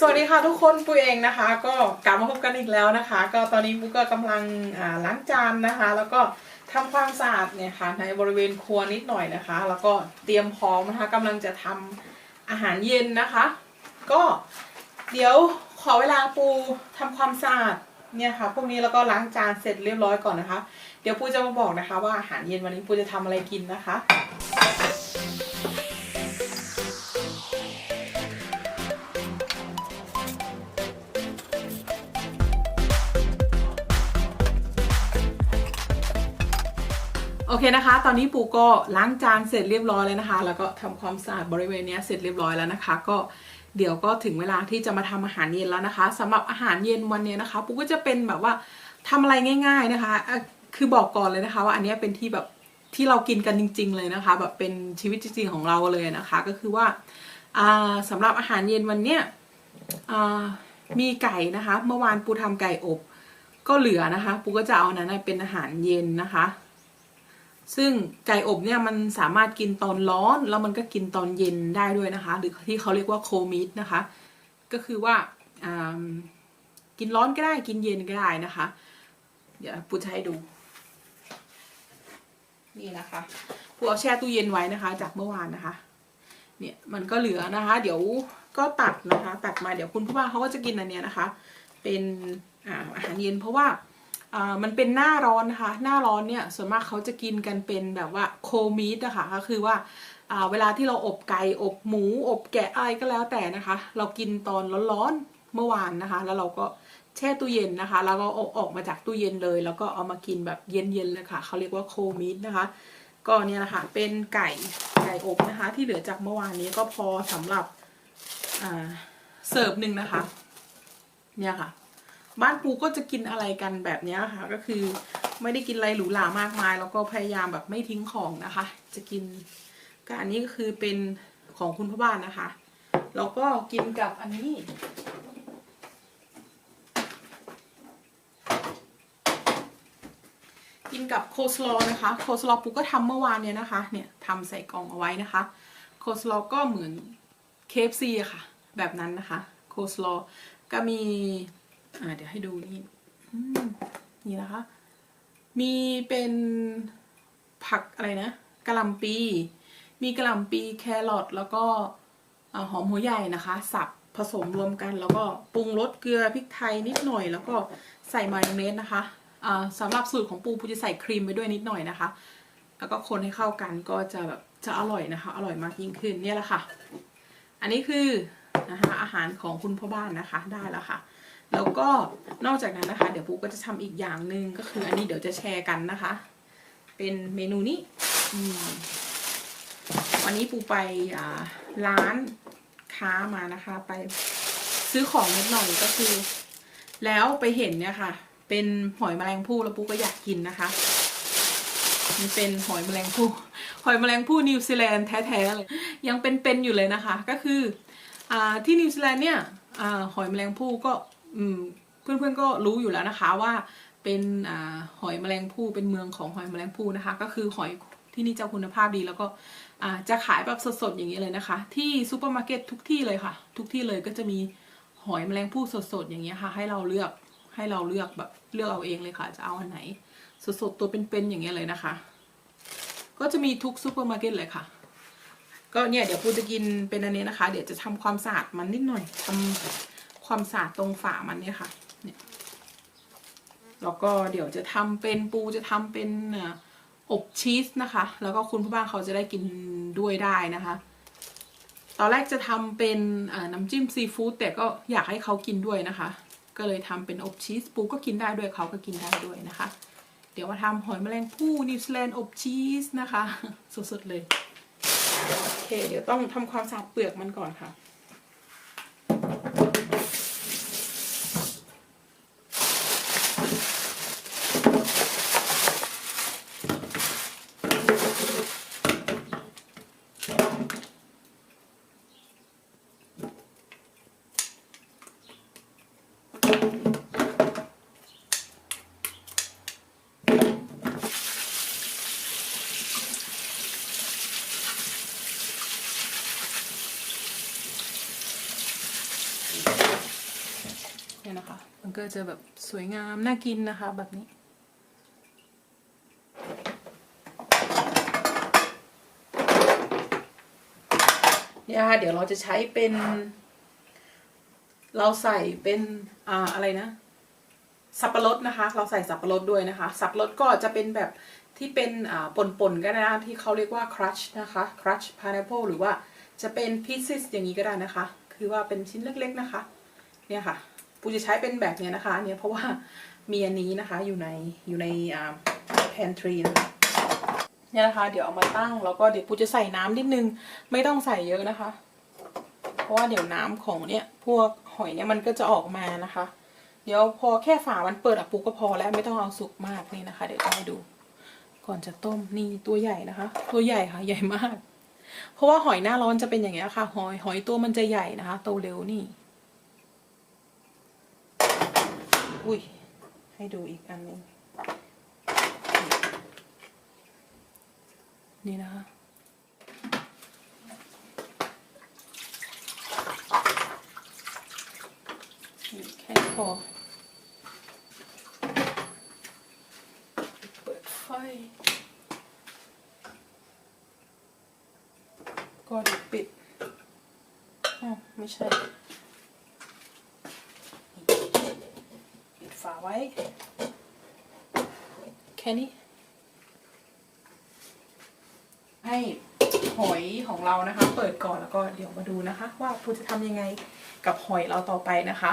สวัสดีค่ะทุกคนปูเองนะคะ ก็กลับมาพบกันอีกแล้วนะคะ ก็ตอนนี้ปูก็กำลังล้างจานนะคะ แล้วก็ทำความสะอาดเนี่ยค่ะในบริเวณครัวนิดหน่อยนะคะ แล้วก็เตรียมพร้อมนะคะกำลังจะทำอาหารเย็นนะคะ ก็เดี๋ยวขอเวลาปูทำความสะอาดเนี่ยค่ะพวกนี้แล้วก็ล้างจานเสร็จเรียบร้อยก่อนนะคะ เดี๋ยวปูจะมาบอกนะคะ ว่าอาหารเย็นวันนี้ปูจะทำอะไรกินนะคะ เคนะคะ ตอนนี้ปูก็ล้างจานเสร็จเรียบร้อยแล้วนะคะ แล้วก็ทำความสะอาดบริเวณนี้เสร็จเรียบร้อยแล้วนะคะ ก็เดี๋ยวก็ถึงเวลาที่จะมาทำอาหารเย็นแล้วนะคะสำหรับอาหารเย็นวันนี้นะคะปูก็จะเป็นแบบว่าทำอะไรง่าย ๆนะคะ คือบอกก่อนเลยนะคะ ว่าอันนี้เป็นที่แบบที่เรากินกันจริง ๆ เลยนะคะ แบบเป็นชีวิตจริงๆของเราเลยนะคะ ก็คือว่าอ่าสำหรับอาหารเย็นวันเนี้ยมีไก่นะคะ เมื่อวานปูทำไก่อบ ก็เหลือนะคะ ปูก็จะเอานั้นเป็นอาหารเย็นนะคะ ซึ่งไก่อบเนี่ยมันสามารถกินตอนร้อน แล้วมันก็กินตอนเย็นได้ด้วยนะคะ หรือที่เขาเรียกว่าโคมิดนะคะ ก็คือว่ากินร้อนก็ได้กินเย็นก็ได้นะคะ เดี๋ยวปูจะให้ดู นี่นะคะปูเอาแช่ตู้เย็นไว้นะคะ จากเมื่อวานนะคะ เนี่ยมันก็เหลือนะคะ เดี๋ยวก็ตัดนะคะ ตัดมาเดี๋ยวคุณพ่อบ้าเขาก็จะกินอันเนี้ยนะคะ เป็นอาหารเย็นเพราะว่า มันเป็นหน้าร้อนนะคะ หน้าร้อนเนี่ยส่วนมากเขาจะกินกันเป็นแบบว่าโคมีดนะคะก็คือว่าเวลาที่เราอบไก่อบหมู อบแกะอะไรก็แล้วแต่นะคะ เรากินตอนร้อนๆเมื่อวานนะคะ แล้วเราก็แช่ตู้เย็นนะคะ แล้วก็อออกมาจากตู้เย็นเลย แล้วก็เอามากินแบบเย็นๆเลยค่ะเขาเรียกว่าโคมีดนะคะ ก็เนี่ยนะคะเป็นไก่ไก่อบนะคะ ที่เหลือจากเมื่อวานนี้ก็พอสำหรับเสิร์ฟหนึ่งนะคะ เนี่ยค่ะ บ้านปูก็จะกินอะไรกันแบบนี้ค่ะ ก็คือไม่ได้กินอะไรหรูหรามากมาย แล้วก็พยายามแบบไม่ทิ้งของนะคะ จะกินก็อันนี้ก็คือเป็นของคุณพ่อบ้านนะคะ แล้วก็กินกับอันนี้ กินกับโคสลอนะคะ โคสลอปูก็ทำเมื่อวานเนี่ยนะคะ เนี่ยทำใส่กล่องเอาไว้นะคะ โคสลอก็เหมือน KFC อะค่ะ แบบนั้นนะคะ โคสลอก็มี อ่าเดี๋ยวให้ดูนี่นี่นะคะ มีเป็นผักอะไรนะกะหล่ำปี มีกะหล่ำปีแครอทแล้วก็หอมหัวใหญ่นะคะ สับผสมรวมกัน แล้วก็ปรุงรสเกลือพริกไทยนิดหน่อย แล้วก็ใส่มายองเนสนะคะสำหรับสูตรของปูปูจะใส่ครีมไปด้วยนิดหน่อยนะคะ แล้วก็คนให้เข้ากันก็จะแบบจะอร่อยนะคะ อร่อยมากยิ่งขึ้นเนี่ยแหละค่ะ อันนี้คือนะคะอาหารของคุณพ่อบ้านนะคะได้แล้วค่ะ แล้วก็นอกจากนั้นนะคะ เดี๋ยวปูก็จะทำอีกอย่างหนึ่งก็คืออันนี้เดี๋ยวจะแชร์กันนะคะ เป็นเมนูนี้วันนี้ปูไปร้านค้ามานะคะ ไปซื้อของนิดหน่อยก็คือ แล้วไปเห็นเนี่ยค่ะ เป็นหอยแมลงภู่แล้วปูก็อยากกินนะคะนี่เป็นหอยแมลงภู่หอยแมลงภู่นิวซีแลนด์แท้ๆเลยยังเป็นๆอยู่เลยนะคะ ก็คืออที่นิวซีแลนด์เนี่ยอหอยแมลงภู่ก็ เพื่อนๆก็รู้อยู่แล้วนะคะว่าเป็นอหอยแมลงภู่เป็นเมืองของหอยแมลงภู่นะคะ ก็คือหอยที่นี่จะคุณภาพดีแล้วก็จะขายแบบสดๆอย่างนี้เลยนะคะ ที่ซูเปอร์มาร์เก็ตทุกที่เลยค่ะ ทุกที่เลยก็จะมีหอยแมลงภู่สดๆอย่างเงี้ค่ะ ให้เราเลือกให้เราเลือกแบบเลือกเอาเองเลยค่ะ จะเอาอันไหน สดๆตัวเป็นๆอย่างเงี้เลยนะคะ ก็จะมีทุกซูเปอร์มาร์เก็ตเลยค่ะ ก็เนี่ยเดี๋ยวปูจะกินเป็นอันนี้นะคะ เดี๋ยวจะทำความสะอาดมันนิดหน่อยทำ ความสะอาดตรงฝามันเนี่ยค่ะเนี่ยแล้วก็เดี๋ยวจะทำเป็นปูจะทำเป็นอบชีสนะคะ แล้วก็คุณพ่อบ้านเขาจะได้กินด้วยได้นะคะ ตอนแรกจะทำเป็นน้ำจิ้มซีฟู้ดแต่ก็อยากให้เขากินด้วยนะคะ ก็เลยทำเป็นอบชีสปูก็กินได้ด้วยเขาก็กินได้ด้วยนะคะ เดี๋ยวมาทำหอยแมลงภู่นิวซีแลนด์อบชีสนะคะสดๆเลยโอเค เดี๋ยวต้องทำความสะอาดเปลือกมันก่อนค่ะ ก็จะแบบสวยงามน่ากินนะคะแบบนี้ เนี่ยค่ะเดี๋ยวเราจะใช้เป็น เราใส่เป็นอ่าอะไรนะสับปะรดนะคะ เราใส่สับปะรดด้วยนะคะ สับปะรดก็จะเป็นแบบที่เป็นอ่าป่นๆก็ได้นะที่เขาเรียกว่า crush นะคะ crush pineapple หรือว่าจะเป็น pieces อย่างนี้ก็ได้นะคะ คือว่าเป็นชิ้นเล็กๆนะคะ เนี่ยค่ะ ปูจะใช้เป็นแบบเนี้ยนะคะเนี่ยเพราะว่ามีอันนี้นะคะอยู่ในอยู่ในอ่า pantry นะคะเนี่ยนะคะ เดี๋ยวเอามาตั้งแล้วก็เดี๋ยวปูจะใส่น้ำนิดนึง ไม่ต้องใส่เยอะนะคะ เพราะว่าเดี๋ยวน้ำของเนี่ยพวกหอยเนี่ยมันก็จะออกมานะคะ เดี๋ยวพอแค่ฝามันเปิดอะปูก็พอแล้วไม่ต้องเอาสุกมากนี่นะคะ เดี๋ยวจะให้ดู ก่อนจะต้มนี่ตัวใหญ่นะคะ ตัวใหญ่ค่ะ ใหญ่มาก เพราะว่าหอยหน้าร้อนจะเป็นอย่างเงี้ยค่ะ หอยหอยตัวมันจะใหญ่นะคะโตเร็วนี่ อุ้ย ให้ดูอีกอันนึงนี่นะคะแค่พอเปิดไฟก็เดี๋ยวปิดอ๋อไม่ใช่ ปิดฝาไว้แค่นี้ให้หอยของเรานะคะ เปิดก่อนแล้วก็เดี๋ยวมาดูนะคะ ว่าปูจะทำยังไงกับหอยเราต่อไปนะคะ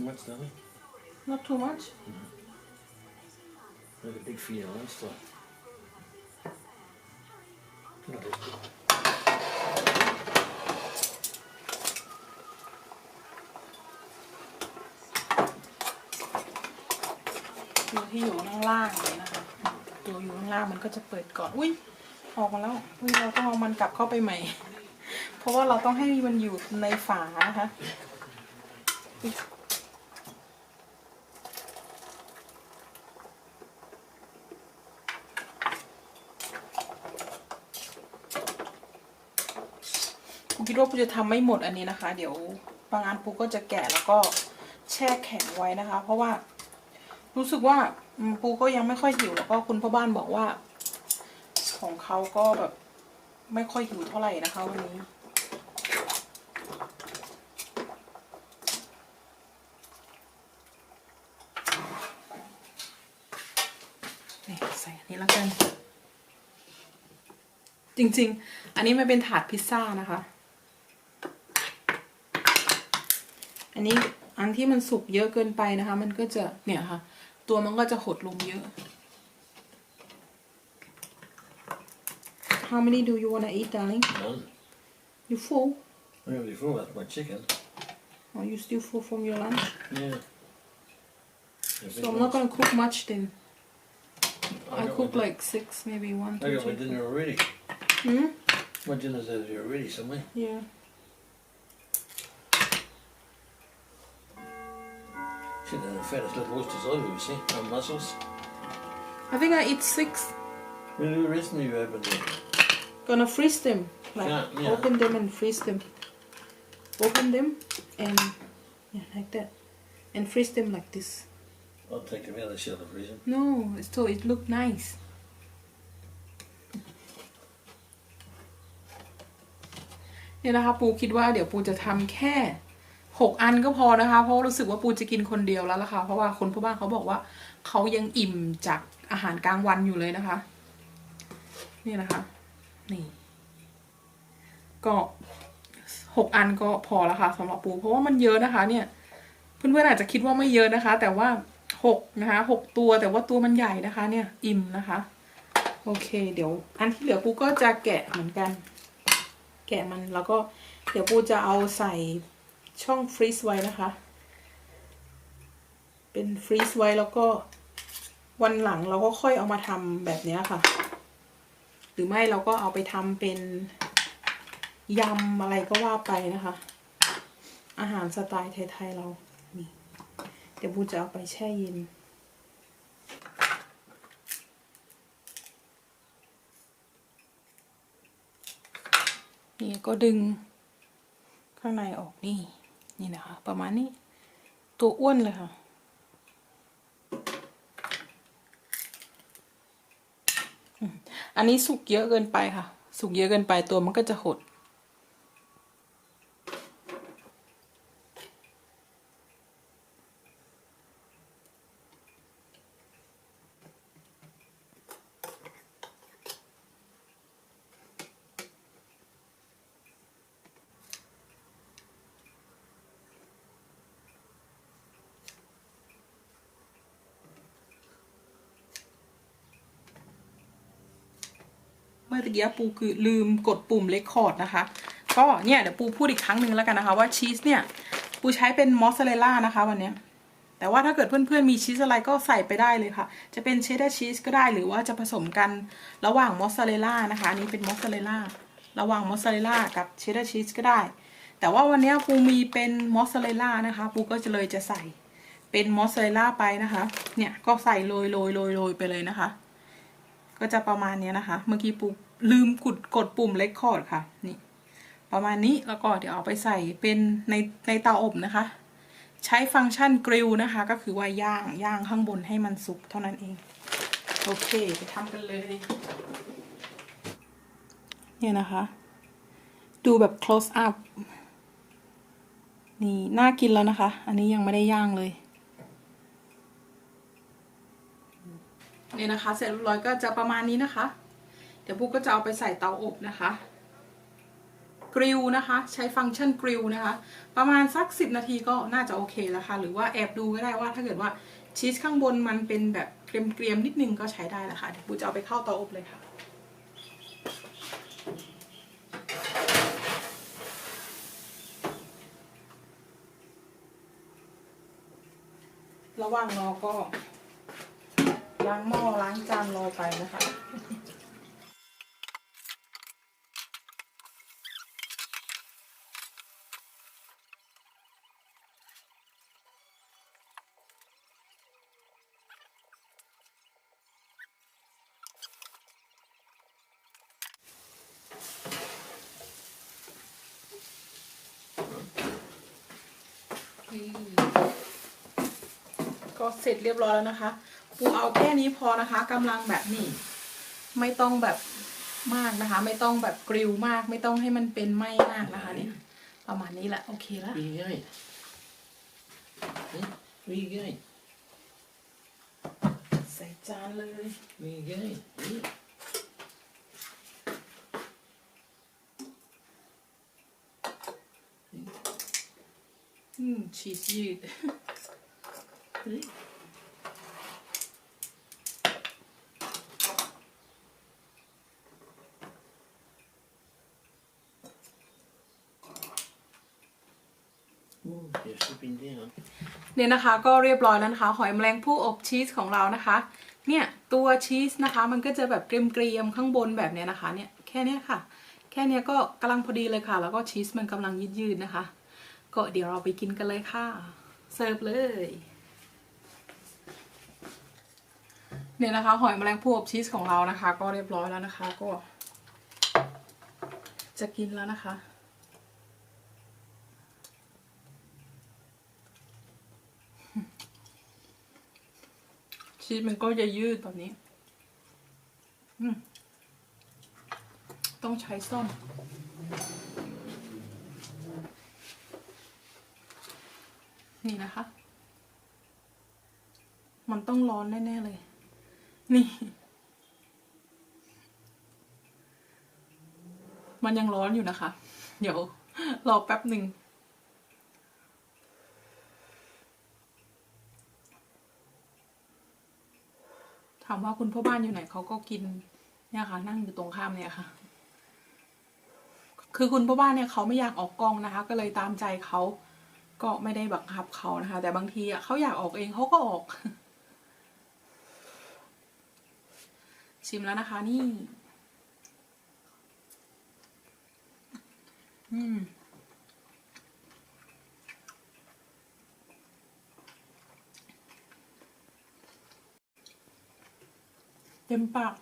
Too much, darling. not too much Like a big for your own stuff. Not as good. ตัวที่อยู่ข้างล่างเลยนะคะ ตัวอยู่ข้างล่างมันก็จะเปิดก่อน อุ้ยออกมาแล้ว อุ้ยเราต้องเอามันกลับเข้าไปใหม่ เพราะว่าเราต้องให้มันอยู่ในฝานะคะอุ๊ยผมคิดว่าปูจะทำไม่หมดอันนี้นะคะ เดี๋ยวบางอันปูก็จะแกะแล้วก็แช่แข็งไว้นะคะ เพราะว่า รู้สึกว่าปูก็ยังไม่ค่อยหิวแล้วก็คุณพ่อบ้านบอกว่า ของเขาก็แบบไม่ค่อยหิวเท่าไหร่นะคะวันนี้ใส่อันนี้แล้วกัน จริง ๆ อันนี้มันเป็นถาดพิซซ่านะคะ อันนี้อันที่มันสุกเยอะเกินไปนะคะ มันก็จะเนี่ยค่ะ ตัวมันก็จะหดลงเยอะ How many do you wanna eat, darling? None. You full? I already thought that's my chicken. Or you still full from your lunch? Yeah. The big So I'm not ones. gonna cook much then. I got cook my, like six, maybe one, I two, got my three. dinner already. Hmm? My dinner's out here already somewhere. Yeah. Shit, they're the fattest little oysters I've ever seen. On mussels. I think I eat six. Well, who rest me you opened it? Gonna freeze them. Like Yeah, yeah. open them and freeze them. Open them and yeah, like that. And freeze them like this. I'll take them out of the shell and freeze them. No, so it look nice. เนี่ยนะคะ ปูคิดว่าเดี๋ยวปูจะทำแค่ หกอันก็พอนะคะ เพราะว่ารู้สึกว่าปูจะกินคนเดียวแล้วล่ะค่ะเพราะว่าคนพ่อบ้านเขาบอกว่าเขายังอิ่มจากอาหารกลางวันอยู่เลยนะคะ นี่นะคะ นี่ ก็หกอันก็พอแล้วค่ะสำหรับปูเพราะว่ามันเยอะนะคะ เนี่ย เพื่อนๆอาจจะคิดว่าไม่เยอะนะคะ แต่ว่าหกนะคะหกตัวแต่ว่าตัวมันใหญ่นะคะ เนี่ย อิ่มนะคะ โอเค เดี๋ยว อันที่เหลือปูก็จะแกะเหมือนกัน แกะมันแล้วก็เดี๋ยวปูจะเอาใส่ ช่องฟรีซไว้นะคะ เป็นฟรีซไว้แล้วก็วันหลังเราก็ค่อยเอามาทำแบบนี้ค่ะ หรือไม่เราก็เอาไปทำเป็นยำอะไรก็ว่าไปนะคะ อาหารสไตล์ไทยๆเรานี่เดี๋ยวบูจะเอาไปแช่เย็นนี่ก็ดึงข้างในออกนี่ นี่นะคะ ประมาณนี้ ตัวอ้วนเลยค่ะ อันนี้สุกเยอะเกินไปค่ะ สุกเยอะเกินไปตัวมันก็จะหด มื่อตะกี้ปูคือลืมกดปุ่มเลคคอร์ดนะคะ ก็เนี่ยเดี๋ยวปูพูดอีกครั้งหนึ่งแล้วกันนะคะ ว่าชีสเนี่ยปูใช้เป็นมอสซาเรลล่านะคะวันนี้แต่ว่าถ้าเกิดเพื่อนๆมีชีสอะไรก็ใส่ไปได้เลยค่ะ จะเป็นเชดดาร์ชีสก็ได้หรือว่าจะผสมกันระหว่างมอสซาเรลล่านะคะ อันนี้เป็นมอสซาเรลล่าระหว่างมอสซาเรลล่ากับเชดดาร์ชีสก็ได้ แต่ว่าวันนี้ปูมีเป็นมอสซาเรลล่านะคะปูก็จะเลยจะใส่เป็นมอสซาเรลล่าไปนะคะ เนี่ยก็ใส่โรยโรยโรยโรยไปเลยนะคะ ก็จะประมาณเนี้ยนะคะ เมื่อกี้ปู ลืมกดกดปุ่มเลคคอร์ดค่ะ นี่ ประมาณนี้แล้วก็เดี๋ยวเอาไปใส่เป็นในในเตาอบนะคะ ใช้ฟังก์ชันกริลนะคะ ก็คือว่าย่างย่างข้างบนให้มันสุกเท่านั้นเอง โอเค ไปทำกันเลย เนี่ยนะคะ ดูแบบ close up นี่ น่ากินแล้วนะคะ อันนี้ยังไม่ได้ย่างเลย เนี่ยนะคะ เสร็จเรียบร้อยก็จะประมาณนี้นะคะ ดี๋ยวปุ๊กก็จะเอาไปใส่เตาอบนะคะ กริลนะคะ ใช้ฟังก์ชันกริลนะคะ ประมาณสัก 10 นาทีก็น่าจะโอเคแล้วค่ะ หรือว่าแอบดูก็ได้ว่าถ้าเกิดว่าชีสข้างบนมันเป็นแบบเกรียมๆนิดนึงก็ใช้ได้แล้วค่ะเดี๋ยวปุ๊กจะเอาไปเข้าเตาอบเลยค่ะระหว่างรอก็ล้างหม้อล้างจานรอไปนะคะ เสร็จเรียบร้อยแล้วนะคะ ปูเอาแค่นี้พอนะคะกำลังแบบนี้ ไม่ต้องแบบมากนะคะ ไม่ต้องแบบกริลมาก ไม่ต้องให้มันเป็นไหม้มากนะคะ เนี่ย ประมาณนี้แหละโอเคแล้ว Wie jij? Hm? Wie jij? ใส่จานเลย Wie jij? Hier. อืมชีสยืด Hier. โอ้ เนี่ยนะคะก็เรียบร้อยแล้วนะคะ หอยแมลงภู่อบชีสของเรานะคะ เนี่ยตัวชีสนะคะ มันก็จะแบบเกรียมๆข้างบนแบบเนี้ยนะคะเนี่ยแค่เนี้ยค่ะ แค่เนี้ยก็กำลังพอดีเลยค่ะ แล้วก็ชีสมันกำลังยืดๆนะคะ ก็เดี๋ยวเราไปกินกันเลยค่ะ เสิร์ฟเลย เนี่ยนะคะ หอยแมลงภู่อบชีสของเรานะคะ ก็เรียบร้อยแล้วนะคะ ก็ จะกินแล้วนะคะชีสมันก็จะยืดแบบนี้ ต้องใช้ส้อมนี่นะคะ มันต้องร้อนแน่ ๆ เลย นี่ มันยังร้อนอยู่นะคะ เดี๋ยวรอแป๊บหนึ่งถามว่าคุณพ่อบ้านอยู่ไหนเขาก็กินเนี่ยค่ะ นั่งอยู่ตรงข้ามเนี่ยค่ะ คือคุณพ่อบ้านเนี่ยเขาไม่อยากออกกล้องนะคะ ก็เลยตามใจเขาก็ไม่ได้บังคับเขานะคะ แต่บางทีอะเขาอยากออกเองเขาก็ออก ชิมแล้วนะคะนี่เต็มปาก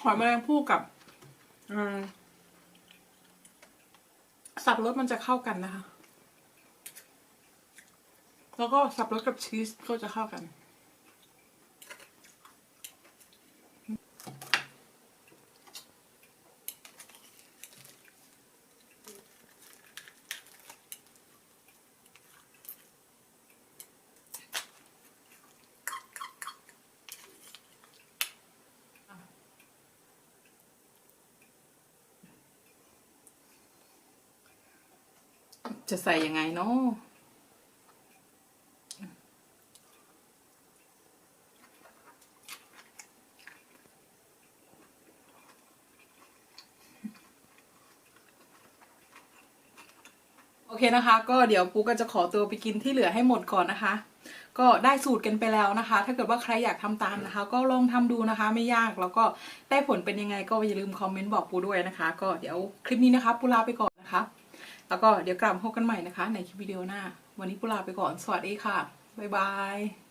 หอยแมลงภู่กับสับรสมันจะเข้ากันนะคะ แล้วก็สับปะรดกับชีสก็จะเข้ากัน จะใส่ยังไงเนาะ โอเคนะคะ ก็เดี๋ยวปูก็จะขอตัวไปกินที่เหลือให้หมดก่อนนะคะ ก็ได้สูตรกันไปแล้วนะคะ ถ้าเกิดว่าใครอยากทำตามนะคะ ก็ลองทำดูนะคะไม่ยากแล้วก็ได้ผลเป็นยังไงก็อย่าลืมคอมเมนต์บอกปูด้วยนะคะ ก็เดี๋ยวคลิปนี้นะคะปูลาไปก่อนนะคะ แล้วก็เดี๋ยวกลับมาพบกันใหม่นะคะ ในคลิปวิดีโอหน้า วันนี้ปูลาไปก่อนสวัสดีค่ะบ๊ายบาย